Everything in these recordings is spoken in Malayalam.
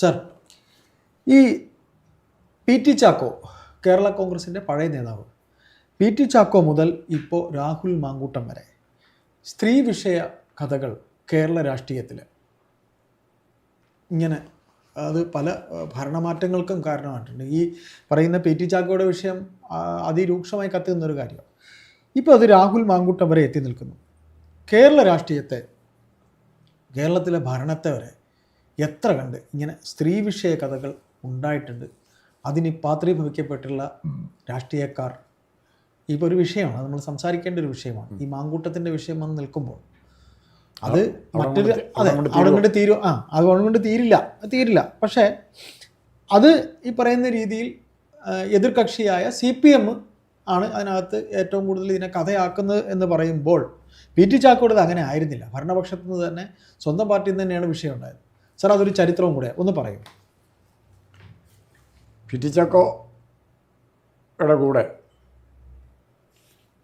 സർ ഈ പി ടി ചാക്കോ കേരള കോൺഗ്രസിന്റെ പഴയ നേതാവ്. പി ടി ചാക്കോ മുതൽ ഇപ്പോൾ രാഹുൽ മാങ്കൂട്ടം വരെ സ്ത്രീ വിഷയ കഥകൾ കേരള രാഷ്ട്രീയത്തിൽ ഇങ്ങനെ അത് പല ഭരണമാറ്റങ്ങൾക്കും കാരണമായിട്ടുണ്ട്. ഈ പറയുന്ന പി ടി ചാക്കോയുടെ വിഷയം അതിരൂക്ഷമായി കത്തി നിന്നൊരു കാര്യമാണ് ഇപ്പോൾ അത് രാഹുൽ മാങ്കൂട്ടം വരെ എത്തി നിൽക്കുന്നു. കേരള രാഷ്ട്രീയത്തെ കേരളത്തിലെ ഭരണത്തെ വരെ എത്ര കണ്ട് ഇങ്ങനെ സ്ത്രീ വിഷയ കഥകൾ ഉണ്ടായിട്ടുണ്ട്. അതിന് പാത്രീഭവിക്കപ്പെട്ടുള്ള രാഷ്ട്രീയക്കാർ. ഇപ്പോൾ ഒരു വിഷയമാണ് നമ്മൾ സംസാരിക്കേണ്ട ഒരു വിഷയമാണ്. ഈ മാങ്കൂട്ടത്തിന്റെ വിഷയം വന്ന് നിൽക്കുമ്പോൾ അത് മറ്റൊരു അതെ അവിടെ കൊണ്ട് തീരും ആ അത് ഗവൺമെന്റ് തീരില്ല തീരില്ല. പക്ഷേ അത് ഈ പറയുന്ന രീതിയിൽ എതിർകക്ഷിയായ സി പി എം ആണ് അതിനകത്ത് ഏറ്റവും കൂടുതൽ ഇതിനെ കഥയാക്കുന്നത് എന്ന് പറയുമ്പോൾ പി ടി ചാക്കോടത് അങ്ങനെ ആയിരുന്നില്ല. ഭരണപക്ഷത്തു നിന്ന് തന്നെ സ്വന്തം പാർട്ടിയിൽ നിന്ന് തന്നെയാണ് വിഷയം ഉണ്ടായത്. സാർ അതൊരു ചരിത്രവും കൂടെ. ഒന്ന് പറയും. പി ടി ചാക്കോയുടെ കൂടെ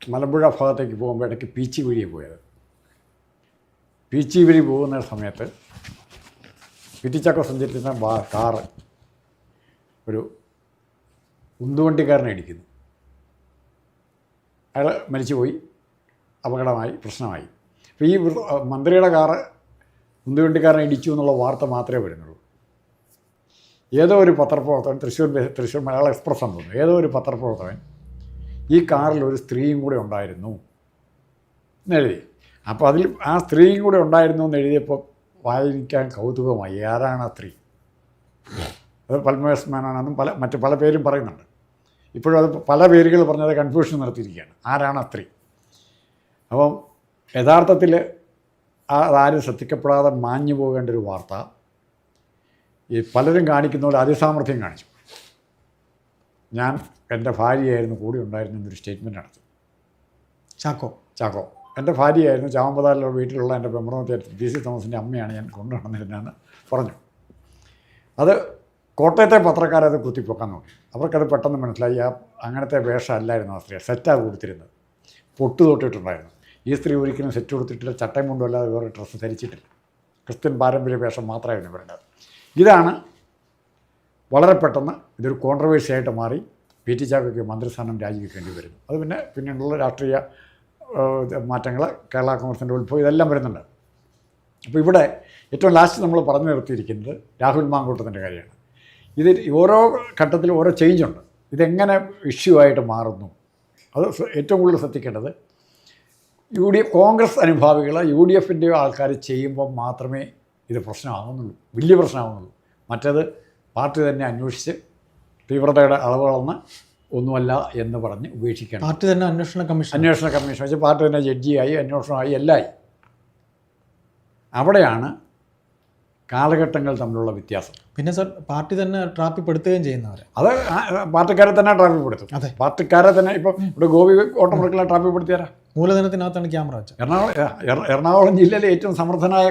മലമ്പുഴ ഭാഗത്തേക്ക് പോകുമ്പോൾ ഇടയ്ക്ക് പീച്ചി വഴി പോയത്. പീച്ചി വഴി പോകുന്ന സമയത്ത് പി ടി ചാക്കോ സഞ്ചരിക്കുന്ന ബാ കാറ് ഒരു ഉന്തുവണ്ടിക്കാരനെ ഇടിക്കുന്നു. അയാൾ മരിച്ചുപോയി. അപകടമായി പ്രശ്നമായി. അപ്പോൾ ഈ മന്ത്രിയുടെ കാറ് ഉന്തുവണ്ടിക്കാരനെ ഇടിച്ചു എന്നുള്ള വാർത്ത മാത്രമേ വരുന്നുള്ളൂ. ഏതോ ഒരു പത്രപ്രവർത്തകൻ തൃശ്ശൂർ തൃശ്ശൂർ മലയാള എക്സ്പ്രസ് എന്ന് തോന്നുന്നു. ഏതോ ഒരു പത്രപ്രവർത്തകൻ ഈ കാറിൽ ഒരു സ്ത്രീയും കൂടെ ഉണ്ടായിരുന്നു എന്നെഴുതി അപ്പോൾ അതിൽ ആ സ്ത്രീയും കൂടെ ഉണ്ടായിരുന്നു എന്ന് എഴുതിയപ്പോൾ വായിക്കാൻ കൗതുകമായി. ആരാണ് ആ സ്ത്രീ? അത് പത്മവേഷ് മേനോനെന്നും പല മറ്റ് പല പേരും പറയുന്നുണ്ട്. ഇപ്പോഴും അത് പല പേരുകൾ പറഞ്ഞത് കൺഫ്യൂഷൻ നടത്തിയിരിക്കുകയാണ്. ആരാണ് ആ സ്ത്രീ? അപ്പം യഥാർത്ഥത്തിൽ അതാരും ശ്രദ്ധിക്കപ്പെടാതെ മാഞ്ഞു പോകേണ്ട ഒരു വാർത്ത ഈ പലരും കാണിക്കുന്ന പോലെ അതിസാമർഥ്യം കാണിച്ചു. ഞാൻ എന്റെ ഭാര്യയായിരുന്നു കൂടി ഉണ്ടായിരുന്നു എന്നൊരു സ്റ്റേറ്റ്മെന്റ് നടത്തി. ചാക്കോ? ചാക്കോ. എന്റെ ഭാര്യയായിരുന്നു ചാമ്പതാലിലുള്ള വീട്ടിലുള്ള എന്റെ പെമ്പറമത്തെ ഡി സി തോമസിന്റെ അമ്മയാണ് ഞാൻ കൊണ്ടുനടന്നിരുന്നതെന്ന് പറഞ്ഞു. അത് കോട്ടയത്തെ പത്രക്കാരത് കുത്തിപ്പൊക്കാൻ നോക്കി. അവർക്കത് പെട്ടെന്ന് മനസ്സിലായി. ആ അങ്ങനത്തെ വേഷം അല്ലായിരുന്നു ആ സ്ത്രീ. സെറ്റാണ് കൊടുത്തിരുന്നത്. പൊട്ടു തൊട്ടിട്ടുണ്ടായിരുന്നു. ഈ സ്ത്രീ ഒരിക്കലും സെറ്റ് കൊടുത്തിട്ടില്ല ചട്ടയും കൊണ്ടും അല്ലാതെ വേറെ ഡ്രസ്സ് ധരിച്ചിട്ടില്ല. ക്രിസ്ത്യൻ പാരമ്പര്യ വേഷം മാത്രമായിരുന്നു ഇവരുടെ ഇതാണ് വളരെ പെട്ടെന്ന് ഇതൊരു കോൺട്രവേഴ്സി ആയിട്ട് മാറി പി ടി ചാക്കോയ്ക്ക് മന്ത്രിസ്ഥാനം രാജിവെക്കേണ്ടി വരുന്നു. അത് പിന്നെ പിന്നീടുള്ള രാഷ്ട്രീയ മാറ്റങ്ങൾ കേരള കോൺഗ്രസിന്റെ ഉത്ഭവം ഇതെല്ലാം വരുന്നുണ്ട്. അപ്പോൾ ഇവിടെ ഏറ്റവും ലാസ്റ്റ് നമ്മൾ പറഞ്ഞു നിർത്തിയിരിക്കുന്നത് രാഹുൽ മാങ്കൂട്ടത്തിന്റെ കാര്യമാണ്. ഇത് ഓരോ ഘട്ടത്തിലും ഓരോ ചേഞ്ച് ഉണ്ട്. ഇതെങ്ങനെ ഇഷ്യൂ ആയിട്ട് മാറുന്നു? അത് ഏറ്റവും കൂടുതൽ ശ്രദ്ധിക്കേണ്ടത് യു ഡി എഫ് കോൺഗ്രസ് അനുഭാവികൾ യു ഡി എഫിന്റെ ആൾക്കാർ ചെയ്യുമ്പോൾ മാത്രമേ ഇത് പ്രശ്നമാകുന്നുള്ളൂ വലിയ പ്രശ്നമാകുന്നുള്ളൂ മറ്റേത് പാർട്ടി തന്നെ അന്വേഷിച്ച് തീവ്രതയുടെ അളവുകളൊന്ന് ഒന്നുമല്ല എന്ന് പറഞ്ഞ് ഉപേക്ഷിക്കണം. പാർട്ടി തന്നെ അന്വേഷണ കമ്മീഷൻ അന്വേഷണ കമ്മീഷൻ വെച്ച് പാർട്ടി തന്നെ ജഡ്ജിയായി അന്വേഷണമായി എല്ലായി. അവിടെയാണ് കാലഘട്ടങ്ങൾ തമ്മിലുള്ള വ്യത്യാസം. പിന്നെ സർ പാർട്ടി തന്നെ ട്രാപ്പിപ്പെടുത്തുകയും ചെയ്യുന്നവരെ. അത് പാർട്ടിക്കാരെ തന്നെ ട്രാപ്പിപ്പെടുത്തും. അതെ. പാർട്ടിക്കാരെ തന്നെ ഇപ്പം ഇവിടെ ഗോപി ഓട്ടോമൊബൈലിനെ ട്രാഫികപ്പെടുത്തിയാരാ മൂലധനത്തിനകത്താണ് ക്യാമറ വെച്ചത്. എറണാകുളം എറണാകുളം ജില്ലയിലെ ഏറ്റവും സമർത്ഥനായ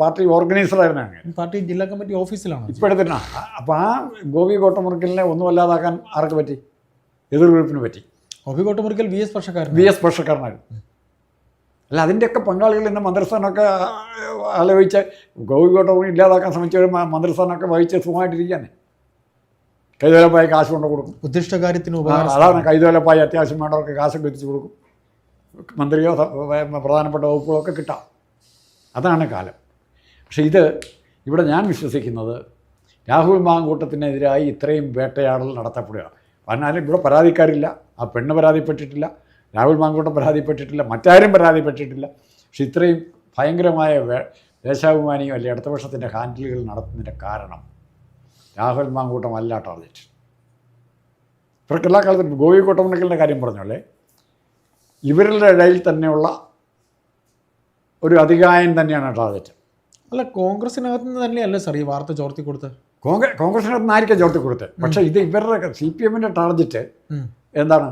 പാർട്ടി ഓർഗനൈസർ ആയിരുന്നു പാർട്ടി ജില്ലാ കമ്മിറ്റി ഓഫീസിലാണ് എടുത്തിട്ടാണ് അപ്പോൾ ആ ഗോപി കോട്ടമുറിക്കലിനെ ഒന്നും അല്ലാതാക്കാൻ ആർക്ക് പറ്റി? എതിർ ഗ്രൂപ്പിന് പറ്റി. ഗോപി കോട്ടമുറിക്കൽ വി എസ് പക്ഷക്കാരൻ വി എസ് പക്ഷക്കാരനായിരുന്നു അല്ല അതിന്റെയൊക്കെ പങ്കാളികൾ ഇന്ന് മന്ത്രിസ്ഥാനമൊക്കെ ആലോചിച്ച് ഗോപി കോട്ടമുറി ഇല്ലാതാക്കാൻ ശ്രമിച്ചവർ മന്ത്രിസ്ഥാനമൊക്കെ വഹിച്ച് സുഖമായിട്ടിരിക്കുകയാണ്. കൈതോലപ്പായി കാശ് കൊണ്ട് കൊടുക്കും ഉദ്ദിഷ്ട കാര്യത്തിന് അതാണ് കൈതോലപ്പായി അത്യാവശ്യം വേണ്ടവർക്ക് കാശൊക്കെ എത്തിച്ചു കൊടുക്കും. മന്ത്രിയോ പ്രധാനപ്പെട്ട വകുപ്പുകളോ വകുപ്പുകളൊക്കെ കിട്ടാം. അതാണ് കാലം. പക്ഷേ ഇത് ഇവിടെ ഞാൻ വിശ്വസിക്കുന്നത് രാഹുൽ മാങ്കൂട്ടത്തിനെതിരായി ഇത്രയും വേട്ടയാടൽ നടത്തപ്പെടുക പറഞ്ഞാലും ഇവിടെ പരാതിക്കാരില്ല. ആ പെണ്ണ് പരാതിപ്പെട്ടിട്ടില്ല. രാഹുൽ മാങ്കൂട്ടം പരാതിപ്പെട്ടിട്ടില്ല. മറ്റാരും പരാതിപ്പെട്ടിട്ടില്ല. പക്ഷെ ഇത്രയും ഭയങ്കരമായ വേ- ദേശാഭിമാനിയും അല്ലെങ്കിൽ ഇടതുപക്ഷത്തിന്റെ ഹാൻഡിലുകൾ നടത്തുന്നതിന്റെ കാരണം രാഹുൽ മാങ്കൂട്ടം അല്ല ടാർഗറ്റ്. ഇവർക്കെല്ലാ കാലത്തും ഗോപി കോട്ടമണക്കലിന്റെ കാര്യം പറഞ്ഞോളേ ഇവരുടെ ഇടയിൽ തന്നെയുള്ള ഒരു അധികായം തന്നെയാണ് ടാർഗറ്റ്. അല്ല കോൺഗ്രസിനകത്ത് നിന്ന് തന്നെയല്ലേ സാർ ഈ വാർത്ത ചോർത്തി കൊടുത്തത് കോൺഗ്രസ് കോൺഗ്രസിനകത്ത് ആയിരിക്കും ചോർത്തി കൊടുത്തത് പക്ഷേ ഇത് ഇവരുടെ സി പി എമ്മിന്റെ ടാർഗറ്റ് എന്താണ്?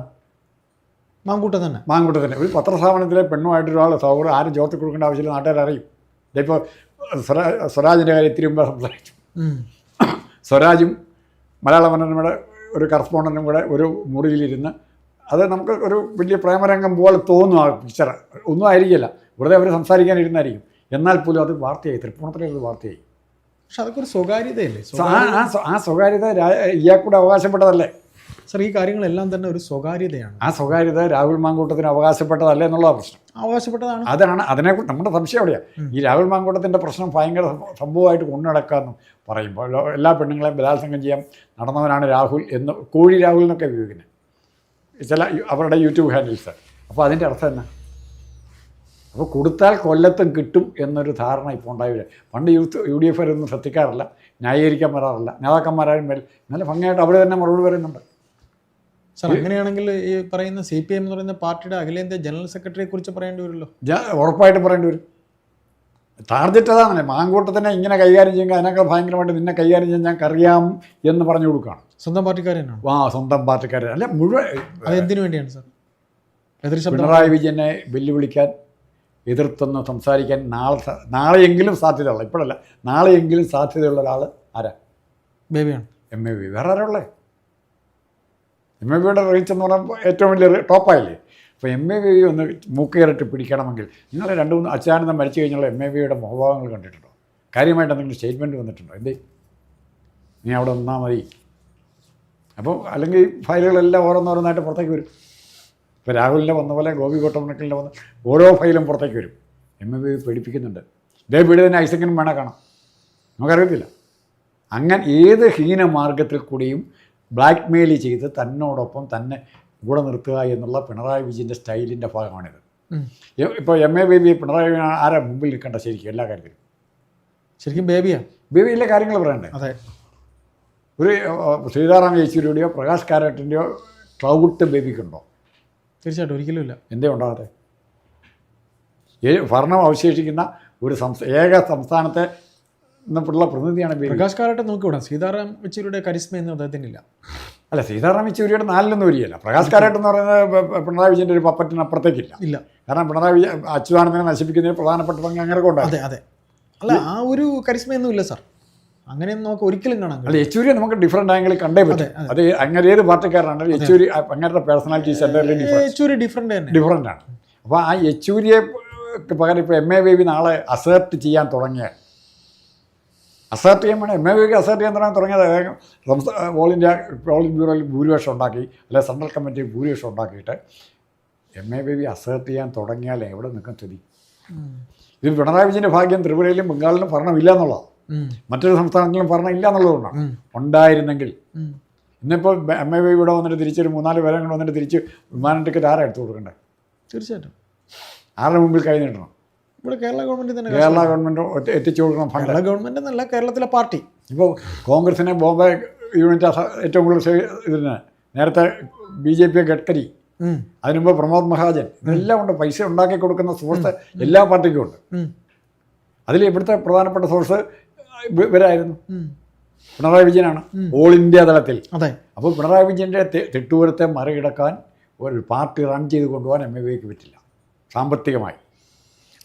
മാങ്കൂട്ടം തന്നെ. മാങ്കുട്ടത്തിന് ഒരു പത്രസ്ഥാപനത്തിലെ പെണ്ണുമായിട്ട് ഒരാൾ സൗകര്യം ആരും ചോർത്തി കൊടുക്കേണ്ട ആവശ്യമില്ല നാട്ടുകാർ അറിയും. ഇതിപ്പോൾ സ്വരാ സ്വരാജിന്റെ കാര്യം ഇത്തിരി മുമ്പ് സംസാരിച്ചു. സ്വരാജും മലയാള മനോരമയുടെ ഒരു കറസ്പോണ്ടന്റും കൂടെ ഒരു മുറിയിലിരുന്ന് അത് നമുക്ക് ഒരു വലിയ പ്രേമരംഗം പോലെ തോന്നും ആ പിക്ചർ ഒന്നും ആയിരിക്കില്ല. വെറുതെ അവർ സംസാരിക്കാനിരുന്നായിരിക്കും. എന്നാൽ പോലും അത് വാർത്തയായി. തൃപ്പൂണത്തിലെ അത് വാർത്തയായി. പക്ഷെ അതൊക്കെ ഒരു സ്വകാര്യതയല്ലേ? ആ ആ സ്വകാര്യത ഇയാൾക്കൂടെ അവകാശപ്പെട്ടതല്ലേ? സർ ഈ കാര്യങ്ങളെല്ലാം തന്നെ ഒരു സ്വകാര്യതയാണ്. ആ സ്വകാര്യത രാഹുൽ മാങ്കൂട്ടത്തിന് അവകാശപ്പെട്ടതല്ലേ എന്നുള്ള പ്രശ്നം. അവകാശപ്പെട്ടതാണ്. അതാണ് അതിനെ നമ്മുടെ സംശയം എവിടെയാണ് ഈ രാഹുൽ മാങ്കൂട്ടത്തിന്റെ പ്രശ്നം ഭയങ്കര സംഭ- സംഭവമായിട്ട് കൊണ്ടു നടക്കാമെന്നും പറയുമ്പോൾ എല്ലാ പെണ്ണുങ്ങളെയും ബലാത്സംഗം ചെയ്യാൻ നടന്നവനാണ് രാഹുൽ എന്ന് കോഴി രാഹുൽ എന്നൊക്കെ ഉപയോഗിക്കുന്നത് ചില അവരുടെ യൂട്യൂബ് ഹാൻഡിൽസ് അപ്പോൾ അതിന്റെ അർത്ഥം എന്നാ? അപ്പോൾ കൊടുത്താൽ കൊല്ലത്തും കിട്ടും എന്നൊരു ധാരണ ഇപ്പോൾ ഉണ്ടായില്ല പണ്ട് യൂത്ത് യു ഡി എഫ് ഒന്നും ശ്രദ്ധിക്കാറില്ല. ന്യായീകരിക്കാൻ വരാറില്ല നേതാക്കന്മാരാരും വരും നല്ല ഭംഗിയായിട്ട് അവിടെ തന്നെ മറുപടി പറയുന്നുണ്ട്. സർ അങ്ങനെയാണെങ്കിൽ ഈ പറയുന്ന സി പി എം എന്ന് പറയുന്ന പാർട്ടിയുടെ അഖിലേന്ത്യാ ജനറൽ സെക്രട്ടറിയെ കുറിച്ച് പറയേണ്ടി വരുമല്ലോ? ഉറപ്പായിട്ടും പറയേണ്ടി വരും. ടാർഗറ്റ് അതാണല്ലേ. മാങ്കൂട്ടത്തിനെ ഇങ്ങനെ കൈകാര്യം ചെയ്യുക അതിനേക്കാൾ ഭയങ്കരമായിട്ട് നിന്നെ കൈകാര്യം ചെയ്യാൻ ഞങ്ങൾക്ക് അറിയാം എന്ന് പറഞ്ഞു കൊടുക്കുകയാണ്. സ്വന്തം പാർട്ടിക്കാരനാണ് ആ സ്വന്തം പാർട്ടിക്കാരൻ. അല്ല മുഴുവൻ എന്തിനു വേണ്ടിയാണ് സർ? പിണറായി വിജയനെ വെല്ലുവിളിക്കാൻ എതിർത്തെന്ന് സംസാരിക്കാൻ നാളെ നാളെയെങ്കിലും സാധ്യതയുള്ള ഇപ്പോഴല്ല നാളെയെങ്കിലും സാധ്യതയുള്ള ഒരാൾ ആരാ? ബേബിയാണ്. M A B. വേറെ ആരാ ഉള്ളത് എം എ ബിയുടെ റീച്ച് എന്ന് പറഞ്ഞാൽ ഏറ്റവും വലിയ ടോപ്പായില്ലേ? അപ്പോൾ എം എ വി ഒന്ന് മൂക്കേറിട്ട് പിടിക്കണമെങ്കിൽ നിങ്ങൾ രണ്ട് മൂന്ന് അച്ഛാനന്ദം മരിച്ചു കഴിഞ്ഞുള്ള എം എ വിയുടെ മുഖഭാവങ്ങൾ കണ്ടിട്ടുണ്ടോ? കാര്യമായിട്ട് എന്തെങ്കിലും സ്റ്റേറ്റ്മെന്റ് വന്നിട്ടുണ്ടോ? എന്തേ? നീ അവിടെ നിന്നാൽ മതി. അപ്പോൾ അല്ലെങ്കിൽ ഫയലുകളെല്ലാം ഓരോന്നോരോന്നായിട്ട് പുറത്തേക്ക് വരും. ഇപ്പോൾ രാഹുലിന്റെ വന്ന പോലെ ഗോപി കോട്ടമണക്കലിന്റെ വന്ന ഓരോ ഫയലും പുറത്തേക്ക് വരും. എം എ വി പേടിപ്പിക്കുന്നുണ്ട്. ഇതേ വീട് തന്നെ ഐസക്കിനും വേണേൽ കാണാം. നമുക്കറിയത്തില്ല. അങ്ങനെ ഏത് ഹീനമാർഗത്തിൽ കൂടിയും ബ്ലാക്ക് മെയിൽ ചെയ്ത് തന്നോടൊപ്പം തന്നെ കൂടെ നിർത്തുക എന്നുള്ള പിണറായി വിജയന്റെ സ്റ്റൈലിന്റെ ഭാഗമാണിത്. ഇപ്പോൾ എം എ ബേബി പിണറായി വിജയൻ ആരാ മുമ്പിൽ നിൽക്കേണ്ട ശരിക്കും എല്ലാ കാര്യത്തിലും? ശരിക്കും ബേബിയാ? ബേബിയിലെ കാര്യങ്ങൾ പറയണ്ടേ? അതെ. ഒരു ശ്രീധാറാം യേശുരിയുടെയോ പ്രകാശ് കാരാട്ടിന്റെയോ ക്ലൗട്ട് ബേബിക്കുണ്ടോ? തീർച്ചയായിട്ടും ഒരിക്കലും ഇല്ല. എന്തേ ഉണ്ടാകാതെ ഏ- ഭരണം അവശേഷിക്കുന്ന ഒരു സംസ്ഥ ഏക സംസ്ഥാനത്തെ നിന്നുള്ള പ്രതിനിധിയാണ് ബേബി. പ്രകാശ് കാലട്ടെ നോക്കിവിടാം. സീതാറാം യെച്ചൂരിയുടെ കരിസ്മയൊന്നും അദ്ദേഹത്തിനില്ല. അല്ല സീതാറാം യെച്ചൂരിയുടെ നാലിലൊന്നും ഒരിയല്ല പ്രകാശ് കാരാട്ട് എന്ന് പറയുന്നത് പിണറായി വിജയന്റെ ഒരു പപ്പറ്റിനപ്പുറത്തേക്കില്ല ഇല്ല. കാരണം പിണറായി വിജയൻ അച്യുതാനന്ദനെ നശിപ്പിക്കുന്നതിന് പ്രധാനപ്പെട്ട പങ്ക് അങ്ങനെ കൊണ്ടാണ്. അതെ അതെ. അല്ല ആ ഒരു കരിസ്മയൊന്നും ഇല്ല സാർ. അങ്ങനെയൊന്നും നമുക്ക് ഒരിക്കലും കാണാൻ അല്ല. യെച്ചൂരിയെ നമുക്ക് ഡിഫറെന്റ് ആംഗിളിൽ കണ്ടേ പറ്റും. അതെ, അങ്ങനെ ഏത് പാർട്ടിക്കാരനാണ് യെച്ചൂരി അങ്ങനത്തെ പേഴ്സണാലിറ്റീസ് ഡിഫറെന്റ് യെച്ചൂരി ഡിഫറെന്റ് തന്നെ. ഡിഫറെന്റ് ആണ്. അപ്പോൾ ആ യെച്ചൂരിയെ പകരം ഇപ്പോൾ എം എ ബേബി നാളെ അസേർട്ട് ചെയ്യാൻ തുടങ്ങിയാൽ അസേർട്ട് ചെയ്യാൻ വേണം എം എ വിക്ക് അസേർട്ട് ചെയ്യാൻ തുടങ്ങാൻ തുടങ്ങിയത് സംസ്ഥാന ഓൾ ഇന്ത്യ ഓൾ ബ്യൂറോയിൽ ഭൂരിപക്ഷം ഉണ്ടാക്കി അല്ലെ സെൻട്രൽ കമ്മിറ്റി ഭൂരിപക്ഷം ഉണ്ടാക്കിയിട്ട് എം എ ബേബി അസേർട്ട് ചെയ്യാൻ തുടങ്ങിയാൽ എവിടെ നിൽക്കും സ്ഥിതി. ഇത് പിണറായി വിജയന്റെ ഭാഗ്യം ത്രിപുരയിലും ബംഗാളിലും ഭരണമില്ല എന്നുള്ളതാണ് മറ്റൊരു സംസ്ഥാനങ്ങളിലും ഭരണം ഇല്ല എന്നുള്ളതുകൊണ്ടാണ് ഉണ്ടായിരുന്നെങ്കിൽ. ഇന്നിപ്പോൾ എം എ ബി ഇവിടെ വന്നിട്ട് തിരിച്ചൊരു മൂന്നാൽ പേരെ കൊണ്ട് വന്നിട്ട് തിരിച്ച് വിമാനം ടിക്കറ്റ് ആരാ എടുത്തു കൊടുക്കേണ്ടത് തീർച്ചയായിട്ടും. ആരുടെ മുമ്പിൽ കൈ നീട്ടണം? ഇവിടെ കേരള ഗവൺമെന്റ് തന്നെ കേരള ഗവൺമെന്റ് എത്തിച്ചു കൊടുക്കണം കേരള ഗവൺമെന്റ് എന്നല്ല കേരളത്തിലെ പാർട്ടി. ഇപ്പോൾ കോൺഗ്രസിനെ ബോംബെ യൂണിറ്റ് ഏറ്റവും കൂടുതൽ ഇതിന് നേരത്തെ ബി ജെ പി ഗഡ്കരി അതിനുമ്പ് അതിനുമുമ്പ് പ്രമോദ് മഹാജൻ ഇതെല്ലാം ഉണ്ട്. പൈസ ഉണ്ടാക്കി കൊടുക്കുന്ന സോഴ്സ് എല്ലാ പാർട്ടിക്കും ഉണ്ട്. അതിൽ ഇവിടുത്തെ പ്രധാനപ്പെട്ട സോഴ്സ് ഇവ- ഇവരായിരുന്നു. പിണറായി വിജയനാണ്. ഓൾ ഇന്ത്യ തലത്തിൽ. അതെ. അപ്പോൾ പിണറായി വിജയന്റെ തിട്ടൂരത്തെ മറികടക്കാൻ ഒരു പാർട്ടി റൺ ചെയ്ത് കൊണ്ടുപോകാൻ എം എ വിക്ക് പറ്റില്ല. സാമ്പത്തികമായി.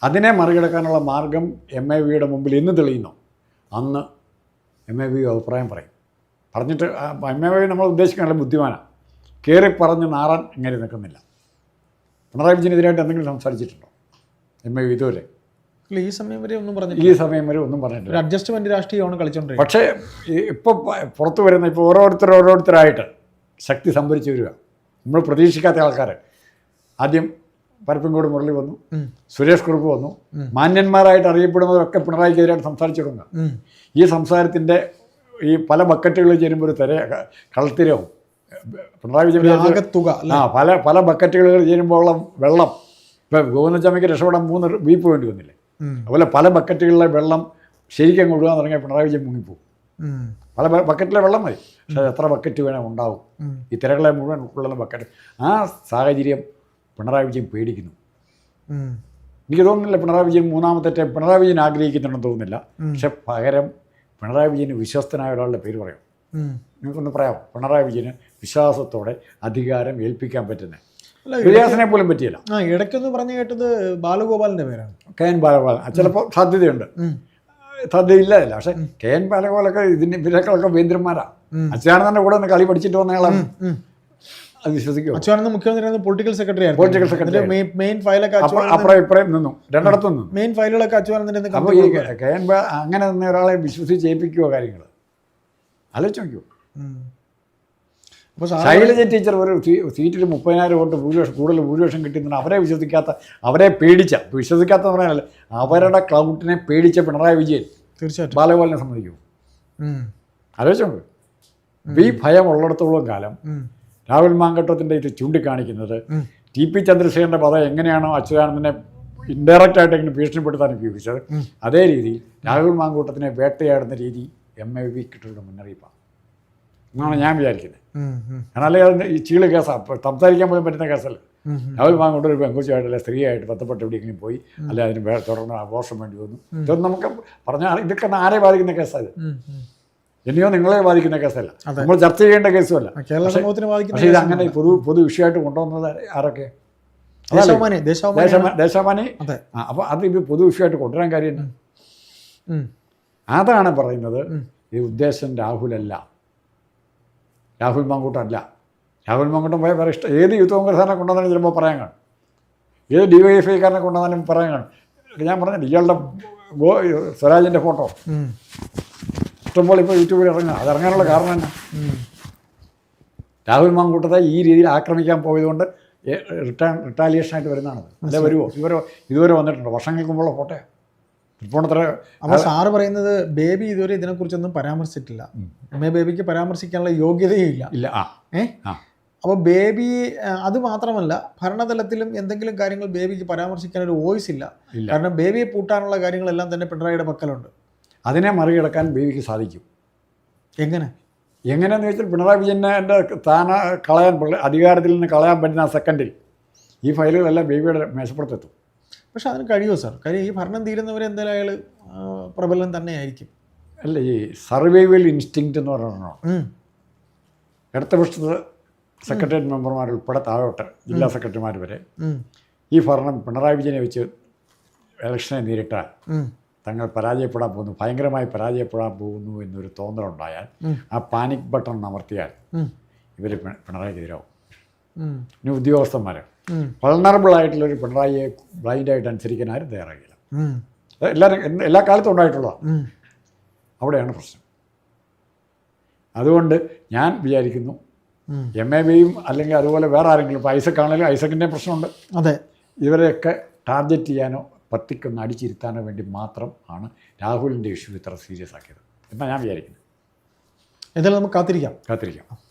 അതിനെ മറികടക്കാനുള്ള മാർഗം എം എ വിയുടെ മുമ്പിൽ ഇന്ന് തെളിയുന്നു. അന്ന് എം എ വി അഭിപ്രായം പറയും. പറഞ്ഞിട്ട് എം എ വി നമ്മൾ ഉദ്ദേശിക്കാനുള്ള ബുദ്ധിമാനാണ് കയറി പറഞ്ഞ് നാറാൻ ഇങ്ങനെ നിൽക്കുന്നില്ല. പിണറായി വിജയനെതിരായിട്ട് എന്തെങ്കിലും സംസാരിച്ചിട്ടുണ്ടോ? എം എ വി ഇതുവരെ? അല്ല ഈ സമയം വരെ ഒന്നും പറഞ്ഞു ഈ സമയം വരെ ഒന്നും പറഞ്ഞിട്ടില്ല. അഡ്ജസ്റ്റ്മെന്റ് രാഷ്ട്രീയമാണ് കളിച്ചോണ്ടിരിക്കുന്നത്. പക്ഷേ ഇപ്പോൾ പുറത്തു വരുന്ന ഇപ്പോൾ ഓരോരുത്തർ ഓരോരുത്തരായിട്ട് ശക്തി സംഭരിച്ചു വരിക. നമ്മൾ പ്രതീക്ഷിക്കാത്ത ആൾക്കാർ ആദ്യം പരപ്പൻകോട് മുരളി വന്നു. സുരേഷ് കുറുപ്പ് വന്നു. മാന്യന്മാരായിട്ട് അറിയപ്പെടുന്നവരൊക്കെ പിണറായിക്കെതിരായിട്ട് സംസാരിച്ചു തുടങ്ങുക ഈ സംസാരത്തിന്റെ ഈ പല ബക്കറ്റുകളിൽ ചേരുമ്പോൾ ഒരു തെര കളത്തിരവും പിണറായി വിജയൻ തുക ആ പല പല ബക്കറ്റുകളിൽ ചേരുമ്പോൾ ഉള്ള വെള്ളം ഇപ്പം ഗോവിന്ദച്ചമ്മയ്ക്ക് രക്ഷപ്പെടാൻ മൂന്ന് വീപ്പ് വേണ്ടി വന്നില്ലേ? അതുപോലെ പല ബക്കറ്റുകളിലെ വെള്ളം ശരിക്കും കൊണ്ടുപോകാൻ തുടങ്ങിയ പിണറായി വിജയൻ മുങ്ങിപ്പോവും. പല ബക്കറ്റിലെ വെള്ളം മതി. പക്ഷേ എത്ര ബക്കറ്റ് വേണേൽ ഉണ്ടാവും. ഈ തിരകളെ മുഴുവൻ ഉൾക്കൊള്ളുന്ന ബക്കറ്റ്. ആ സാഹചര്യം പിണറായി വിജയൻ പേടിക്കുന്നു. എനിക്ക് തോന്നുന്നില്ല പിണറായി വിജയൻ മൂന്നാമത്തെ ടൈം പിണറായി വിജയൻ ആഗ്രഹിക്കുന്നുണ്ടെന്ന് തോന്നുന്നില്ല. പക്ഷെ പകരം പിണറായി വിജയന് വിശ്വസ്തനായ ഒരാളുടെ പേര് പറയാം. നിങ്ങൾക്കൊന്ന് പറയാമോ? പിണറായി വിജയന് വിശ്വാസത്തോടെ അധികാരം ഏൽപ്പിക്കാൻ പറ്റുന്നത് വിദ്യാസിനെ പോലും പറ്റിയില്ല. ആ ഇടയ്ക്കൊന്ന് പറഞ്ഞു കേട്ടത് ബാലഗോപാലിന്റെ പേരാണ്. കെ എൻ ബാലഗോപാലൻ ചിലപ്പോൾ സാധ്യതയുണ്ട്. സാധ്യതയില്ല പക്ഷെ കെ എൻ ബാലഗോപാലൊക്കെ ഇതിന് ഇവരൊക്കെ വേന്ദ്രന്മാരാണ്. അച്ഛനാണെന്നെ കൂടെ ഒന്ന് കളി പഠിച്ചിട്ട് വന്നയാളാണ്. അത് വിശ്വസിക്കും അച്യുതാനന്ദ മുഖ്യമന്ത്രി പൊളിറ്റിക്കൽ സെക്രട്ടറി ആണ് പൊളിറ്റിക്കൽ സെക്രട്ടറി മെയിൻ ഫയലൊക്കെ അപ്പുറം ഇപ്പുറം നിന്നു. രണ്ടിടത്തു നിന്നു. മെയിൻ ഫയലുകളൊക്കെ അച്യുതാനന്ദന്റെ അപ്പോൾ ഈ കെ അങ്ങനെ നിന്ന ഒരാളെ വിശ്വസിച്ച് ഏൽപ്പിക്കുമോ കാര്യങ്ങൾ? ആലോചിച്ച് നോക്കിയോ? അപ്പോൾ ശൈലജ ടീച്ചർ ഒരു സീറ്റിൽ മുപ്പതിനായിരം വോട്ട് ഭൂരിപക്ഷം കൂടുതൽ ഭൂരിപക്ഷം കിട്ടുന്നുണ്ട്. അവരെ വിശ്വസിക്കാത്ത അവരെ പേടിച്ച. വിശ്വസിക്കാത്ത പറയാനല്ല. അവരുടെ ക്ലൗട്ടിനെ പേടിച്ച പിണറായി വിജയൻ തീർച്ചയായിട്ടും. ബാലഗോപാലിനെ സംബന്ധിക്കും. ആലോചിച്ചോണ്ട് ഈ ഭയം ഉള്ളിടത്തോളം കാലം. രാഹുൽ മാങ്കട്ടത്തിന്റെ ഇത് ചൂണ്ടിക്കാണിക്കുന്നത്. ടി പി ചന്ദ്രശേഖരന്റെ പദം എങ്ങനെയാണോ അച്യുതാനന്ദനെ ഇൻഡയറക്റ്റ് ആയിട്ട് എങ്ങനെ ഭീഷണിപ്പെടുത്താൻ ഉപയോഗിച്ചത്? അതേ രീതിയിൽ രാഹുൽ മാങ്കൂട്ടത്തിനെ വേട്ടയാടുന്ന രീതി എം എ വി കിട്ടുന്ന മുന്നറിയിപ്പാണ്. എന്നാണ് ഞാൻ വിചാരിക്കുന്നത്. കാരണം അല്ലെങ്കിൽ അതിന്റെ ഈ ചീൾ കേസാണ് സംസാരിക്കാൻ പോലും പറ്റുന്ന കേസല്ല. രാഹുൽ മാങ്കൂട്ടർ ഒരു പെങ്കുച്ചയായിട്ട് അല്ലെ സ്ത്രീയായിട്ട് ബന്ധപ്പെട്ട് എവിടെയെങ്കിലും പോയി അല്ലെ അതിന് തുടർന്ന് ആഘോഷം വേണ്ടി വന്നു. ഇതൊന്നും നമുക്ക് പറഞ്ഞാൽ ഇതൊക്കെ ആരെ ബാധിക്കുന്ന കേസാണ്. എന്നെയോ നിങ്ങളെ ബാധിക്കുന്ന കേസല്ല. നമ്മൾ ചർച്ച ചെയ്യേണ്ട കേസുമല്ല. കേരള സമൂഹത്തിന് ബാധിക്കുന്ന പക്ഷേ ഇത് അങ്ങനെ പൊതു പൊതു വിഷയമായിട്ട് കൊണ്ടുവന്നത് ആരൊക്കെ? ദേശാഭിമാനി ദേശാഭിമാനി അപ്പോൾ അത്. ഇപ്പൊ പൊതു വിഷയമായിട്ട് കൊണ്ടുവരാൻ കാര്യം അതാണ് പറയുന്നത് ഈ ഉദ്ദേശം രാഹുലല്ല. രാഹുൽ മാങ്കൂട്ടല്ല. രാഹുൽ മാങ്കൂട്ടം പോയ വേറെ ഇഷ്ടം. ഏത് യൂത്ത് കോൺഗ്രസ്സുകാരനെ കൊണ്ടുവന്നാലും ചിലപ്പോൾ പറയാൻ കാണും. ഏത് ഡി വൈ എഫ് ഐക്കാരനെ കൊണ്ടുവന്നാലും പറയാൻ കാണും. ഞാൻ പറഞ്ഞില്ല ഇയാളുടെ സ്വരാജിന്റെ സ്വരാജിന്റെ ഫോട്ടോ. ഇഷ്ടംപോലെ ഇപ്പോൾ യൂട്യൂബിൽ ഇറങ്ങുക. അതിറങ്ങാനുള്ള കാരണം തന്നെ രാഹുൽ മാങ്കൂട്ടത്തെ ഈ രീതിയിൽ ആക്രമിക്കാൻ പോയതുകൊണ്ട് റിട്ടേൺ റിട്ടാലിയേഷനായിട്ട് വരുന്നതാണ് അല്ലേ വരുമോ ഇവരോ ഇതുവരെ വന്നിട്ടുണ്ടോ. വർഷങ്ങൾക്ക് മുമ്പുള്ള ഫോട്ടോ തൃപ്പൂണിത്തറ അപ്പോൾ സാറ് പറയുന്നത് ബേബി ഇതുവരെ ഇതിനെക്കുറിച്ചൊന്നും പരാമർശിച്ചിട്ടില്ല. എം എ ബേബിക്ക് പരാമർശിക്കാനുള്ള യോഗ്യതയും ഇല്ല. ഇല്ല. ആ. ഏ? അപ്പോൾ ബേബി അത് മാത്രമല്ല ഭരണതലത്തിലും എന്തെങ്കിലും കാര്യങ്ങൾ ബേബിക്ക് പരാമർശിക്കാൻ ഒരു വോയിസ് ഇല്ല. കാരണം ബേബിയെ പൂട്ടാനുള്ള കാര്യങ്ങളെല്ലാം തന്നെ പിണറായിയുടെ പക്കലുണ്ട്. അതിനെ മറികടക്കാൻ ബി വിക്ക് സാധിക്കും. എങ്ങനെ? എങ്ങനെയെന്ന് വെച്ചാൽ പിണറായി വിജയനെ എന്റെ സ്ഥാന കളയാൻ അധികാരത്തിൽ നിന്ന് കളയാൻ പറ്റുന്ന ആ സെക്കൻഡിൽ ഈ ഫയലുകളെല്ലാം ബേബിയുടെ മേശപ്പുറത്തെത്തും. പക്ഷേ അതിന് കഴിയുമോ സാർ? കാര്യം ഈ ഭരണം തീരുന്നവരെ എന്തായാലും പ്രബലം തന്നെ തന്നെയായിരിക്കും. അല്ല ഈ സർവൈവൽ ഇൻസ്റ്റിങ്ക്റ്റ് എന്ന് പറഞ്ഞോ. ഇടതുപക്ഷത്ത് സെക്രട്ടേറിയറ്റ് മെമ്പർമാർ ഉൾപ്പെടെ താഴോട്ട് ജില്ലാ സെക്രട്ടറിമാർ വരെ ഈ ഭരണം പിണറായി വിജയനെ വെച്ച് ഇലക്ഷനെ നേരിട്ടാൽ. തങ്ങൾ പരാജയപ്പെടാൻ പോകുന്നു ഭയങ്കരമായി പരാജയപ്പെടാൻ പോകുന്നു എന്നൊരു തോന്നലുണ്ടായാൽ ഉണ്ടായാൽ ആ പാനിക് ബട്ടൺ അമർത്തിയാൽ. ഇവർ പിണറായിക്കെതിരാവും. ഇനി ഉദ്യോഗസ്ഥന്മാർ വൾണറബിൾ ആയിട്ടുള്ള ആയിട്ടുള്ളൊരു പിണറായിയെ ബ്ലൈൻഡായിട്ട് അനുസരിക്കാൻ ആരും തയ്യാറാകില്ല. എല്ലാവരും എല്ലാ കാലത്തും ഉണ്ടായിട്ടുള്ളതാണ് അവിടെയാണ് പ്രശ്നം. അതുകൊണ്ട് ഞാൻ വിചാരിക്കുന്നു. എം എ ബിയും അല്ലെങ്കിൽ അതുപോലെ വേറെ ആരെങ്കിലും ഇപ്പോൾ ഐസക് ആണെങ്കിലും ഐസക്കിന്റെ പ്രശ്നമുണ്ട്. അതെ. ഇവരെയൊക്കെ ടാർഗറ്റ് ചെയ്യാനോ പത്തിക്കൊന്ന് അടിച്ചിരുത്താനോ വേണ്ടി മാത്രം ആണ് രാഹുലിന്റെ ഇഷ്യൂ ഇത്ര സീരിയസ് ആക്കിയത്. എന്നാണ് ഞാൻ വിചാരിക്കുന്നത് എന്തായാലും നമുക്ക് കാത്തിരിക്കാം. കാത്തിരിക്കാം.